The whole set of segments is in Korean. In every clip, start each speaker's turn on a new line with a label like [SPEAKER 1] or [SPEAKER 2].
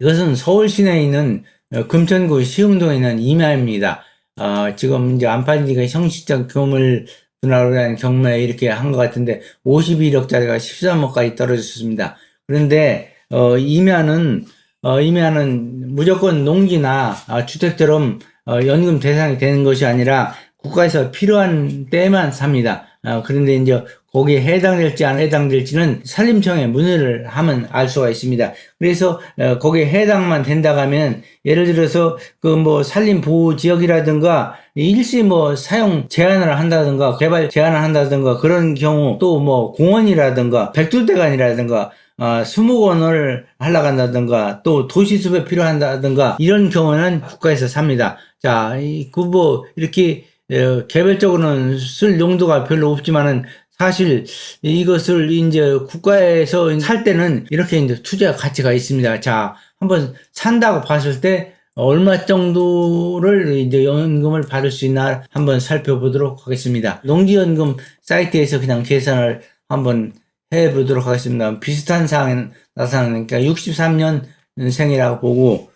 [SPEAKER 1] 이것은 서울 시내에 있는 어, 금천구 시흥동에 있는 임야입니다. 어, 지금 이제 안판지가 형식적 교물 분할로 대한 경매에 이렇게 한 것 같은데 51억짜리가 13억까지 떨어졌습니다. 그런데 어, 임야는 어, 임야는 무조건 농지나 아, 주택처럼 어, 연금 대상이 되는 것이 아니라 국가에서 필요한 때만 삽니다. 어, 그런데 이제 거기에 해당될지 안 해당될지는 산림청에 문의를 하면 알 수가 있습니다. 그래서 어, 거기에 해당만 된다고 하면 예를 들어서 그 뭐 산림 보호 지역이라든가 일시 뭐 사용 제한을 한다든가 개발 제한을 한다든가 그런 경우 또 뭐 공원이라든가 백두대간이라든가 어, 수목원을 하려고 한다든가 또 도시숲에 필요한다든가 이런 경우는 국가에서 삽니다. 자, 그뭐 이렇게 어, 개별적으로는 쓸 용도가 별로 없지만은 사실 이것을 이제 국가에서 살 때는 이렇게 이제 투자 가치가 있습니다. 자, 한번 산다고 봤을 때 얼마 정도를 이제 연금을 받을 수 있나 한번 살펴보도록 하겠습니다. 농지연금 사이트에서 그냥 계산을 한번 해보도록 하겠습니다. 비슷한 사항에 나타나니까 63년 생이라고 보고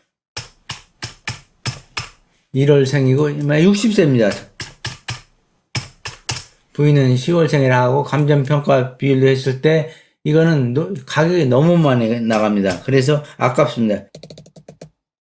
[SPEAKER 1] 1월 생이고 60세입니다. 부인은 10월생이라 하고 감정평가 비율로 했을 때 이거는 노- 가격이 너무 많이 나갑니다. 그래서 아깝습니다.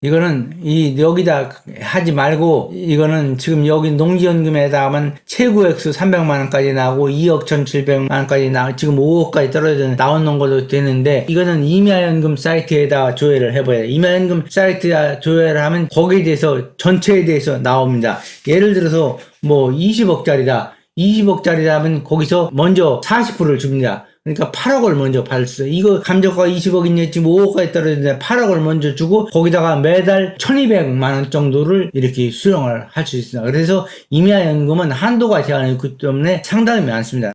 [SPEAKER 1] 이거는 이 여기다 하지 말고 이거는 지금 여기 농지연금에다가만 최고 액수 300만 원까지 나오고 2억 1,700만 원까지 나 지금 5억까지 떨어져 나오는 것도 되는데 이거는 임야연금 사이트에다 조회를 해봐야 돼요. 임야연금 사이트에 조회를 하면 거기에 대해서 전체에 대해서 나옵니다. 예를 들어서 뭐 20억짜리다. 20억짜리다 하면 거기서 먼저 40%를 줍니다. 그러니까 8억을 먼저 받을 수 있어요. 이거 감정가 20억이냐 지금 5억까지 떨어졌는데 8억을 먼저 주고 거기다가 매달 1200만 원 정도를 이렇게 수령을 할 수 있습니다. 그래서 임야연금은 한도가 제한이 있기 때문에 상당히 많습니다.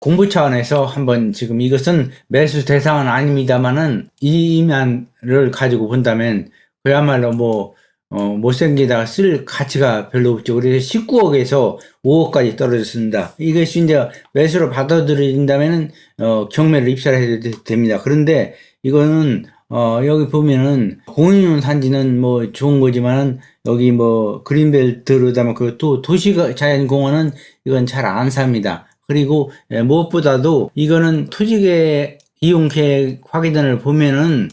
[SPEAKER 1] 공부 차원에서 한번 지금 이것은 매수 대상은 아닙니다만은 이 임야를 가지고 본다면 그야말로 뭐 어, 못생기다가 쓸 가치가 별로 없죠. 그래서 19억에서 5억까지 떨어졌습니다. 이것이 이제 매수로 받아들인다면은, 어, 경매를 입찰을 해도 되- 됩니다. 그런데 이거는, 어, 여기 보면은 공인용 산지는 뭐 좋은 거지만은 여기 뭐 그린벨트로다가 그또 도시 자연공원은 이건 잘 안 삽니다. 그리고 예, 무엇보다도 이거는 토지계 이용 계획 확인을 보면은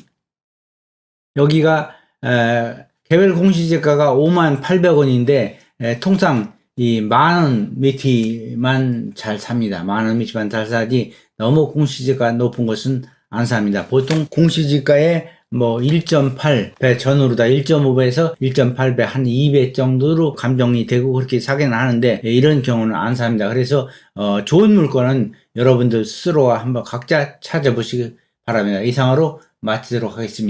[SPEAKER 1] 여기가 에, 개별 공시지가가 5만 800원인데 통상 이 만원 미티만 잘 삽니다. 만원 미티만 잘 사지 너무 공시지가 높은 것은 안 삽니다. 보통 공시지가에 뭐 1.8배 전후로다 1.5배에서 1.8배 한 2배 정도로 감정이 되고 그렇게 사기는 하는데 이런 경우는 안 삽니다. 그래서 어, 좋은 물건은 여러분들 스스로가 한번 각자 찾아보시기 바랍니다. 이상으로 마치도록 하겠습니다.